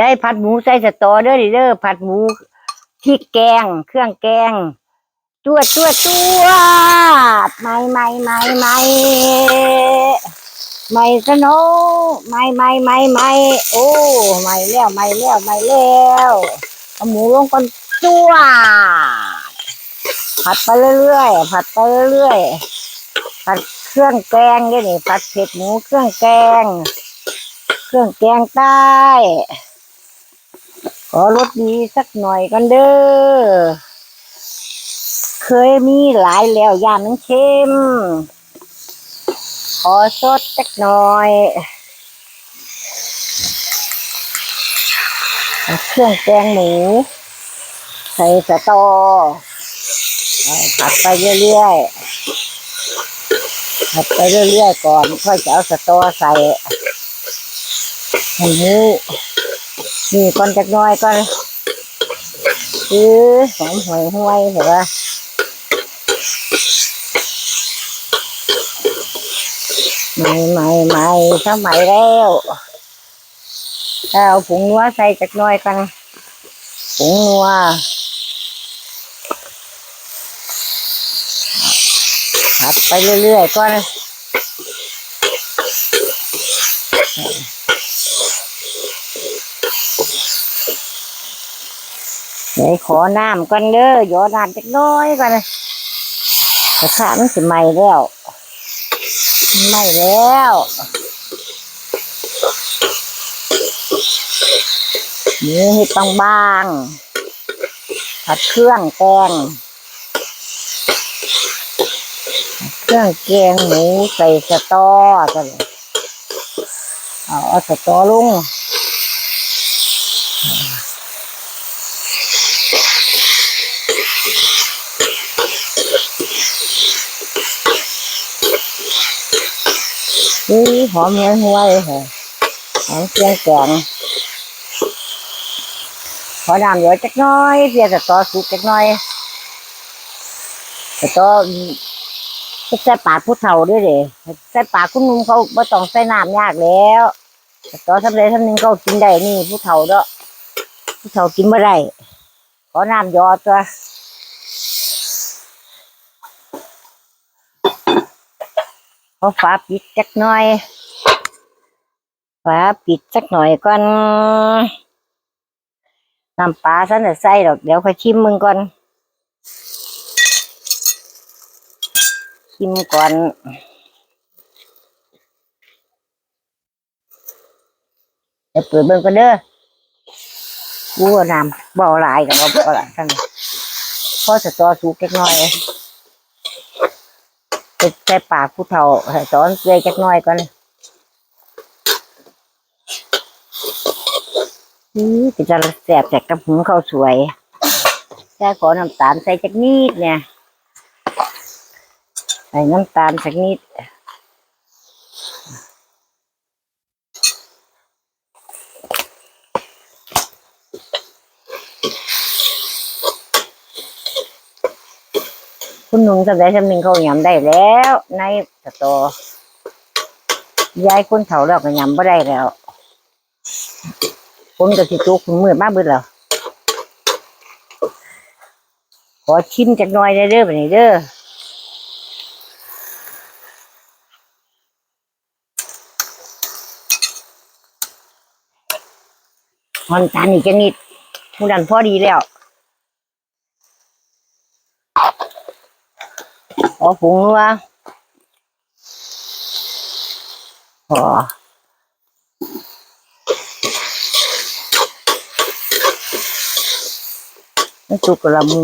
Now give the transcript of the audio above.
ยายผัดหมูใส่สตอเด้อดิเด้อผัดหมูพริกแกง เครื่องแกงจวดจวดจวดไม่ไม่ไม่ไม่ไม่สโนไม่ไม่ไม่ไม่โอ้ไม่แล้วไม่แล้วไม่แล้วเอาหมูลงก่อนจวดผัดไปเรื่อยๆผัดไปเรื่อยๆผัดเครื่องแกงเนี่ยนี่ผัดเผ็ดหมูเครื่องแกง เครื่องแกงใต้ ขอรสดีสักหน่อยกันเด้อ เคยมีหลายแล้วย่านมันเค็ม ขอสดสักหน่อยเครื่องแกงหมูใส่สะตอผัดไปเรื่อยๆผัดไปเรื่อยๆก่อน ค่อยจะเอาสะตอใส่หมู นี่ก่อนจักน้อยก่อนคือหอมหวยห้วยเห็นปะไม่ไม่ไม่ทำไมแล้วเอาผงนัวใส่จักน้อยก่อนผงนัวผัดไปเรื่อยๆก่อน เดี๋ยวขอน้ำก่อนเด้อหยอน้ำจักน้อยก่อนนะกระทะมันสิไหม้แล้วไหม้แล้วนี่ให้บางบางๆผัดเครื่องแกงเครื่องแกงหมูใส่สตอกันเอาเอาสตอลง นี่หอมหวยหวยค่ะหอมเครื่องแกงขอน้ำเยอะจักน้อยเพียจะต่อสุกจักน้อยแต่ต่อใส่ปากผู้เฒ่าด้วยเด้ใส่ปากคุณนุ่มเขาไม่ต้องใส่น้ำยากแล้วแต่ต่อทำเลยทำหนึงเขากินได้นี่ผู้เฒ่าเด้อผู้เฒ่ากินไม่ได้ขอน้ำยอตัว ขอฝาปิดจักหน่อย ฝาปิดจักหน่อยก่อนน้ำปลาฉันจะใส่ดอกเดี๋ยวค่อยชิมมึงก่อน ชิมก่อนเดี๋ยวเปิดเบิ่งกันเด้อกูว่าน้ำบ่อหลายกับบ่อหลายท่านพอสตอสุกจักหน่อย ใส่ปากผู้เฒ่าให้สอนเกลือจักน้อยก่อนนี่ก็จะแสบจากกับหุงข้าวสวยแค่ขอน้ำตาลใส่จักนิดเนี่ย ใส่น้ำตาลสักนิด คุณหนุ่มสำได้สำนึงเขายำได้แล้ว ในสตอยายคนเฒ่าแล้วก็ยำบ่ได้แล้วคนก็สิจุกมือมาเบิดแล้วขอชิมจักหน่อยเด้อบัดนี้เด้อหอนจานอีกจังนิดมูดันพอดีแล้ว ขอผงนัวพอไม่สุกกระมู